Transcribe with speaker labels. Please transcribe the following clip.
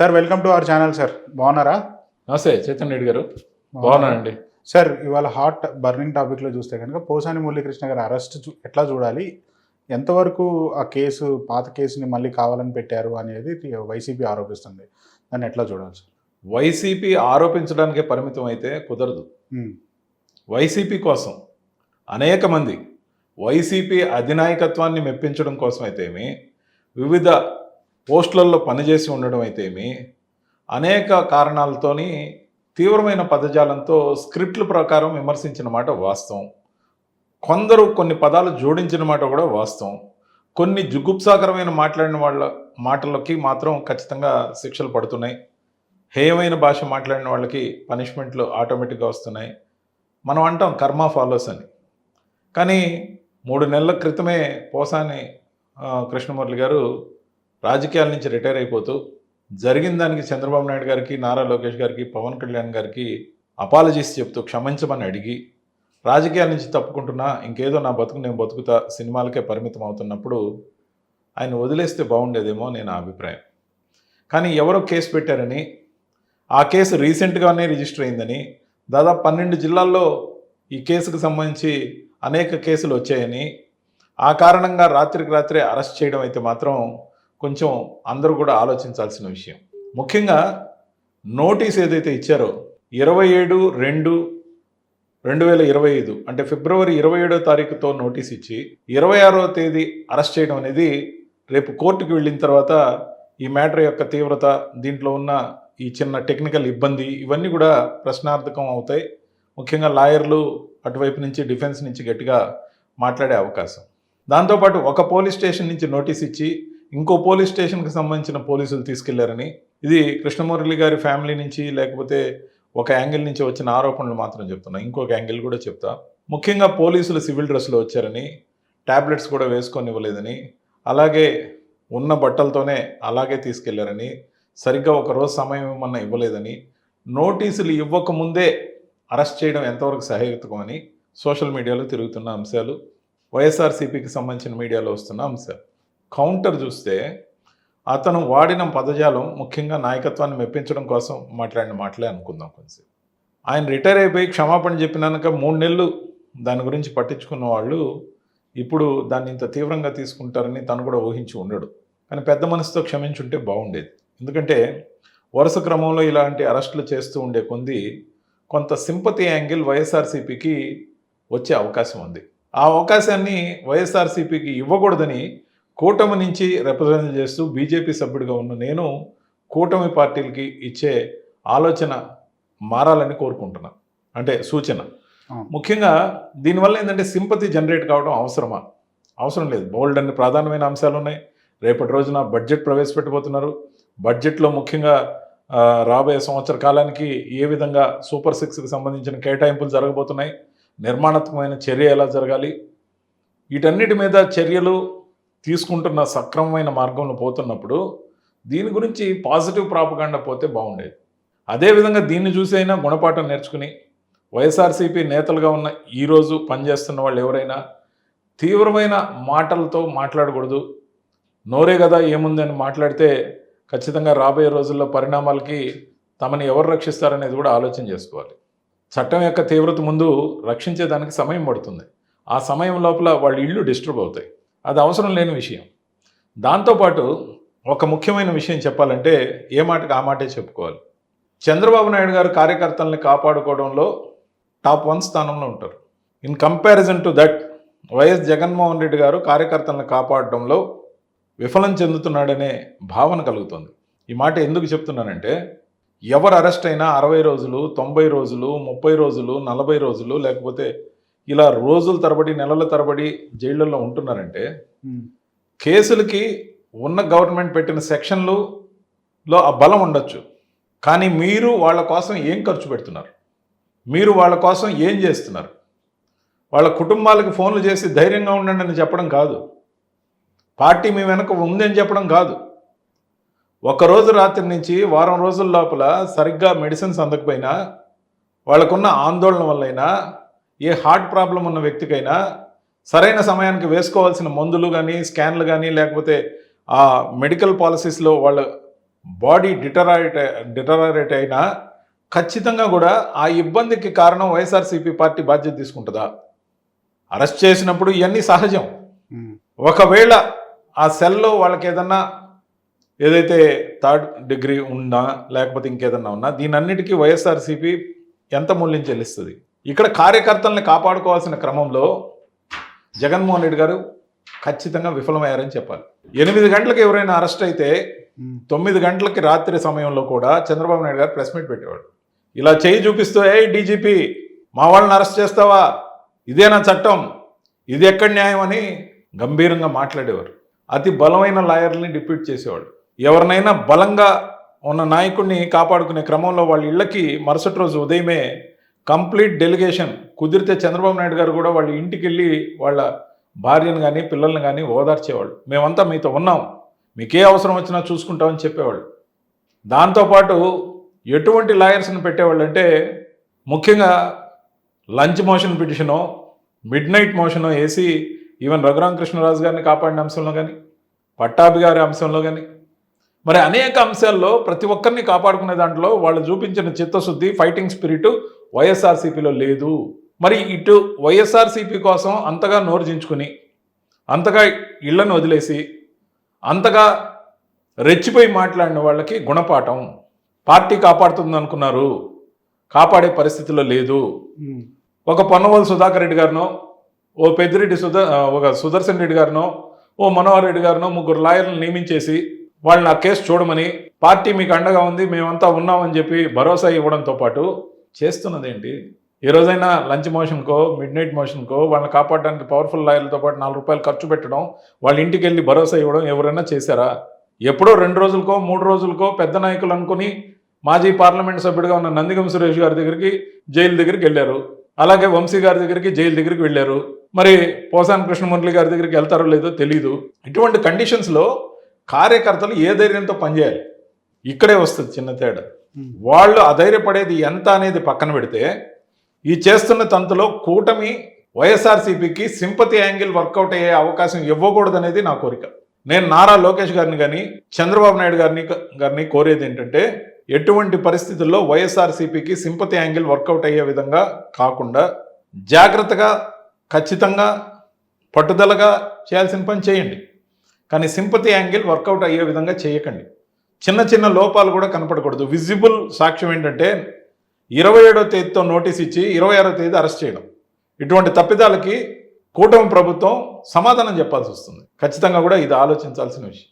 Speaker 1: Sir welcome to our channel sir. బాగున్నారా?
Speaker 2: నమస్తే చైతన్య రెడ్డి గారు. బాగున్నానండి.
Speaker 1: సార్ ఇవాళ హాట్ బర్నింగ్ టాపిక్లో చూస్తే కనుక పోసాని మురళీకృష్ణ గారి అరెస్ట్ ఎట్లా చూడాలి? ఎంతవరకు ఆ కేసు పాత కేసుని మళ్ళీ కావాలని పెట్టారు అనేది వైసీపీ ఆరోపిస్తుంది. దాన్ని ఎట్లా చూడాలి సార్?
Speaker 2: వైసీపీ ఆరోపించడానికే పరిమితం అయితే కుదరదు. వైసీపీ కోసం అనేక మంది వైసీపీ అధినాయకత్వాన్ని మెప్పించడం కోసం అయితేమి వివిధ పోస్టులలో పనిచేసి ఉండడం అయితేమి అనేక కారణాలతోని తీవ్రమైన పదజాలంతో స్క్రిప్ట్ల ప్రకారం విమర్శించిన మాట వాస్తవం. కొందరు కొన్ని పదాలు జోడించిన మాట కూడా వాస్తవం. కొన్ని జుగుప్సాకరమైన మాట్లాడిన వాళ్ళ మాటలకి మాత్రం ఖచ్చితంగా శిక్షలు పడుతున్నాయి. హేయమైన భాష మాట్లాడిన వాళ్ళకి పనిష్మెంట్లు ఆటోమేటిక్గా వస్తున్నాయి. మనం అంటాం కర్మ ఫాలోస్ అని. కానీ మూడు నెలల క్రితమే పోసాని కృష్ణమురళి గారు రాజకీయాల నుంచి రిటైర్ అయిపోతూ జరిగిన దానికి చంద్రబాబు నాయుడు గారికి నారా లోకేష్ గారికి పవన్ కళ్యాణ్ గారికి అపాలజీస్ చెప్తూ క్షమించమని అడిగి రాజకీయాల నుంచి తప్పుకుంటున్నా ఇంకేదో నా బతుకు నేను బతుకుతా సినిమాలకే పరిమితం అవుతున్నప్పుడు ఆయన వదిలేస్తే బాగుండేదేమో నేను నా అభిప్రాయం. కానీ ఎవరో కేసు పెట్టారని ఆ కేసు రీసెంట్గానే రిజిస్టర్ అయిందని దాదాపు పన్నెండు జిల్లాల్లో ఈ కేసుకు సంబంధించి అనేక కేసులు వచ్చాయని ఆ కారణంగా రాత్రికి రాత్రే అరెస్ట్ చేయడం అయితే మాత్రం కొంచెం అందరూ కూడా ఆలోచించాల్సిన విషయం. ముఖ్యంగా నోటీస్ ఏదైతే ఇచ్చారో ఇరవై ఏడు రెండు రెండు వేల ఇరవై ఐదు అంటే ఫిబ్రవరి ఇరవై ఏడో తారీఖుతో నోటీస్ ఇచ్చి ఇరవై ఆరో తేదీ అరెస్ట్ చేయడం అనేది రేపు కోర్టుకు వెళ్ళిన తర్వాత ఈ మ్యాటర్ యొక్క తీవ్రత దీంట్లో ఉన్న ఈ చిన్న టెక్నికల్ ఇబ్బంది ఇవన్నీ కూడా ప్రశ్నార్థకం అవుతాయి. ముఖ్యంగా లాయర్లు అటువైపు నుంచి డిఫెన్స్ నుంచి గట్టిగా మాట్లాడే అవకాశం. దాంతోపాటు ఒక పోలీస్ స్టేషన్ నుంచి నోటీస్ ఇచ్చి ఇంకో పోలీస్ స్టేషన్కి సంబంధించిన పోలీసులు తీసుకెళ్ళారని ఇది కృష్ణమురళి గారి ఫ్యామిలీ నుంచి లేకపోతే ఒక యాంగిల్ నుంచి వచ్చిన ఆరోపణలు మాత్రం చెప్తున్నా. ఇంకొక యాంగిల్ కూడా చెప్తా. ముఖ్యంగా పోలీసులు సివిల్ డ్రెస్లో వచ్చారని ట్యాబ్లెట్స్ కూడా వేసుకొని ఇవ్వలేదని అలాగే ఉన్న బట్టలతోనే అలాగే తీసుకెళ్ళారని సరిగ్గా ఒక రోజు సమయం ఏమన్నా ఇవ్వలేదని నోటీసులు ఇవ్వకముందే అరెస్ట్ చేయడం ఎంతవరకు సహాయకమని సోషల్ మీడియాలో తిరుగుతున్న అంశాలు వైఎస్ఆర్సీపీకి సంబంధించిన మీడియాలో వస్తున్న అంశాలు. కౌంటర్ చూస్తే అతను వాడిన పదజాలం ముఖ్యంగా నాయకత్వాన్ని మెప్పించడం కోసం మాట్లాడిన మాటలే అనుకుందాం కొంచెం. ఆయన రిటైర్ అయిపోయి క్షమాపణ చెప్పినాక మూడు నెలలు దాని గురించి పట్టించుకున్న వాళ్ళు ఇప్పుడు దాన్ని ఇంత తీవ్రంగా తీసుకుంటారని తను కూడా ఊహించి ఉండడు. కానీ పెద్ద మనసుతో క్షమించుంటే బాగుండేది. ఎందుకంటే వరుస క్రమంలో ఇలాంటి అరెస్టులు చేస్తూ ఉండే కొంది కొంత సింపతి యాంగిల్ వైఎస్ఆర్సీపీకి వచ్చే అవకాశం ఉంది. ఆ అవకాశాన్ని వైఎస్ఆర్సీపీకి ఇవ్వకూడదని కూటమి నుంచి రిప్రజెంట్ చేస్తూ బీజేపీ సభ్యుడిగా ఉన్న నేను కూటమి పార్టీలకి ఇచ్చే ఆలోచన మారాలని కోరుకుంటున్నా. అంటే సూచన. ముఖ్యంగా దీనివల్ల ఏంటంటే సింపతి జనరేట్ కావడం అవసరమా? అవసరం లేదు. బోల్డ్ అన్ని ప్రధానమైన అంశాలు ఉన్నాయి. రేపటి రోజున బడ్జెట్ ప్రవేశపెట్టబోతున్నారు. బడ్జెట్లో ముఖ్యంగా రాబోయే సంవత్సర కాలానికి ఏ విధంగా సూపర్ సిక్స్కి సంబంధించిన కేటాయింపులు జరగబోతున్నాయి? నిర్మాణాత్మకమైన చర్య ఎలా జరగాలి? వీటన్నిటి మీద చర్యలు తీసుకుంటున్న సక్రమమైన మార్గంలో పోతున్నప్పుడు దీని గురించి పాజిటివ్ ప్రాపగాండా పోతే బాగుండేది. అదేవిధంగా దీన్ని చూసి అయినా గుణపాఠం నేర్చుకుని వైఎస్ఆర్సీపీ నేతలుగా ఉన్న ఈరోజు పనిచేస్తున్న వాళ్ళు ఎవరైనా తీవ్రమైన మాటలతో మాట్లాడకూడదు. నోరే కదా ఏముందని మాట్లాడితే ఖచ్చితంగా రాబోయే రోజుల్లో పరిణామాలకి తమని ఎవరు రక్షిస్తారనేది కూడా ఆలోచన చేసుకోవాలి. చట్టం యొక్క తీవ్రత ముందు రక్షించేదానికి సమయం పడుతుంది. ఆ సమయం లోపల వాళ్ళ ఇళ్ళు డిస్టర్బ్ అవుతాయి. అది అవసరం లేని విషయం. దాంతోపాటు ఒక ముఖ్యమైన విషయం చెప్పాలంటే ఏ మాటకి ఆ మాటే చెప్పుకోవాలి. చంద్రబాబు నాయుడు గారు కార్యకర్తల్ని కాపాడుకోవడంలో టాప్ వన్ స్థానంలో ఉంటారు. In comparison to that YS Jaganmohan Reddy గారు కార్యకర్తలను కాపాడడంలో విఫలం చెందుతున్నాడనే భావన కలుగుతుంది. ఈ మాట ఎందుకు చెప్తున్నానంటే ఎవరు అరెస్ట్ అయినా అరవై రోజులు తొంభై రోజులు ముప్పై రోజులు నలభై రోజులు లేకపోతే ఇలా రోజుల తరబడి నెలల తరబడి జైళ్ళల్లో ఉంటున్నారంటే కేసులకి ఉన్న గవర్నమెంట్ పెట్టిన సెక్షన్లులో ఆ బలం ఉండొచ్చు. కానీ మీరు వాళ్ళ కోసం ఏం ఖర్చు పెడుతున్నారు? మీరు వాళ్ళ కోసం ఏం చేస్తున్నారు? వాళ్ళ కుటుంబాలకు ఫోన్లు చేసి ధైర్యంగా ఉండండి అని చెప్పడం కాదు. పార్టీ మీ వెనక ఉందని చెప్పడం కాదు. ఒక రోజు రాత్రి నుంచి వారం రోజుల లోపల సరిగ్గా మెడిసిన్స్ అందకపోయినా వాళ్ళకున్న ఆందోళన వల్లైనా ఏ హార్ట్ ప్రాబ్లం ఉన్న వ్యక్తికైనా సరైన సమయానికి వేసుకోవాల్సిన మందులు కానీ స్కాన్లు కానీ లేకపోతే ఆ మెడికల్ పాలసీస్లో వాళ్ళ బాడీ డిటరారేట్ డిటరారేట్ అయినా ఖచ్చితంగా కూడా ఆ ఇబ్బందికి కారణం వైఎస్ఆర్సీపీ పార్టీ బాధ్యత తీసుకుంటుందా? అరెస్ట్ చేసినప్పుడు ఇవన్నీ సహజం. ఒకవేళ ఆ సెల్లో వాళ్ళకి ఏదన్నా ఏదైతే థర్డ్ డిగ్రీ ఉందా లేకపోతే ఇంకేదన్నా ఉన్నా దీనన్నిటికీ వైఎస్ఆర్సీపీ ఎంత మూల్యం చెల్లిస్తుంది? ఇక్కడ కార్యకర్తల్ని కాపాడుకోవాల్సిన క్రమంలో జగన్మోహన్ రెడ్డి గారు ఖచ్చితంగా విఫలమయ్యారని చెప్పాలి. ఎనిమిది గంటలకు ఎవరైనా అరెస్ట్ అయితే తొమ్మిది గంటలకి రాత్రి సమయంలో కూడా చంద్రబాబు నాయుడు గారు ప్రెస్ మీట్ పెట్టేవాడు. ఇలా చేయి చూపిస్తూ ఏ డీజీపీ మా వాళ్ళని అరెస్ట్ చేస్తావా? ఇదేనా చట్టం? ఇది ఎక్కడ న్యాయం? అని గంభీరంగా మాట్లాడేవారు. అతి బలమైన లాయర్ని డిప్యూట్ చేసేవాడు. ఎవరినైనా బలంగా ఉన్న నాయకుడిని కాపాడుకునే క్రమంలో వాళ్ళ ఇళ్ళకి మరుసటి రోజు ఉదయమే కంప్లీట్ డెలిగేషన్. కుదిరితే చంద్రబాబు నాయుడు గారు కూడా వాళ్ళ ఇంటికి వెళ్ళి వాళ్ళ భార్యను కానీ పిల్లల్ని కానీ ఓదార్చేవాళ్ళు. మేమంతా మీతో ఉన్నాం. మీకే అవసరం వచ్చినా చూసుకుంటామని చెప్పేవాళ్ళు. దాంతోపాటు ఎటువంటి లాయర్స్ని పెట్టేవాళ్ళు అంటే ముఖ్యంగా లంచ్ మోషన్ పిటిషనో మిడ్ నైట్ మోషనో వేసి ఈవెన్ రఘురామ కృష్ణరాజు గారిని కాపాడిన అంశంలో కానీ పట్టాభి గారి అంశంలో కానీ మరి అనేక అంశాల్లో ప్రతి ఒక్కరిని కాపాడుకునే దాంట్లో వాళ్ళు చూపించిన చిత్తశుద్ధి ఫైటింగ్ స్పిరిట్ వైఎస్ఆర్సీపీలో లేదు. మరి ఇటు వైఎస్ఆర్సీపీ కోసం అంతగా నోర్జించుకుని అంతగా ఇళ్ళను వదిలేసి అంతగా రెచ్చిపోయి మాట్లాడిన వాళ్ళకి గుణపాఠం. పార్టీ కాపాడుతుంది అనుకున్నారు కాపాడే పరిస్థితిలో లేదు. ఒక పొన్నవోలు సుధాకర్ రెడ్డి గారినో ఓ పెద్దిరెడ్డి సుధా ఒక సుదర్శన్ రెడ్డి గారినో ఓ మనోహర్ రెడ్డి గారినో ముగ్గురు లాయర్లను నియమించేసి వాళ్ళని ఆ కేసు చూడమని పార్టీ మీకు అండగా ఉంది మేమంతా ఉన్నామని చెప్పి భరోసా ఇవ్వడంతో పాటు చేస్తున్నది ఏంటి ఏ రోజైనా లంచ్ మోషన్కో మిడ్ నైట్ మోషన్కో వాళ్ళని కాపాడడానికి పవర్ఫుల్ లాయర్లతో పాటు నాలుగు రూపాయలు ఖర్చు పెట్టడం వాళ్ళ ఇంటికి వెళ్ళి భరోసా ఇవ్వడం ఎవరైనా చేశారా? ఎప్పుడో రెండు రోజులకో మూడు రోజులకో పెద్ద నాయకులు అనుకుని మాజీ పార్లమెంట్ సభ్యుడిగా ఉన్న నందిగం సురేష్ గారి దగ్గరికి జైలు దగ్గరికి వెళ్ళారు. అలాగే వంశీ గారి దగ్గరికి జైలు దగ్గరికి వెళ్ళారు. మరి పోసాన్ కృష్ణమురళి గారి దగ్గరికి వెళ్తారో లేదో తెలియదు ఇటువంటి కండిషన్స్లో కార్యకర్తలు ఏ ధైర్యంతో పనిచేయాలి? ఇక్కడే వస్తుంది చిన్న తేడా. వాళ్ళు అధైర్యపడేది ఎంత అనేది పక్కన పెడితే ఈ చేస్తున్న తంతులో కూటమి వైఎస్ఆర్సీపీకి సింపతి యాంగిల్ వర్కౌట్ అయ్యే అవకాశం ఇవ్వకూడదు అనేది నా కోరిక. నేను నారా లోకేష్ గారిని కానీ చంద్రబాబు నాయుడు గారిని గారిని కోరేది ఏంటంటే ఎటువంటి పరిస్థితుల్లో వైఎస్ఆర్సీపీకి సింపతి యాంగిల్ వర్కౌట్ అయ్యే విధంగా కాకుండా జాగ్రత్తగా ఖచ్చితంగా పట్టుదలగా చేయాల్సిన పని చేయండి. కానీ సింపతి యాంగిల్ వర్కౌట్ అయ్యే విధంగా చేయకండి. చిన్న చిన్న లోపాలు కూడా కనపడకూడదు. విజిబుల్ సాక్ష్యం ఏంటంటే ఇరవై ఏడో తేదీతో నోటీస్ ఇచ్చి ఇరవై ఆరో తేదీ అరెస్ట్ చేయడం. ఇటువంటి తప్పిదాలకి కూటమి ప్రభుత్వం సమాధానం చెప్పాల్సి వస్తుంది. ఖచ్చితంగా కూడా ఇది ఆలోచించాల్సిన విషయం.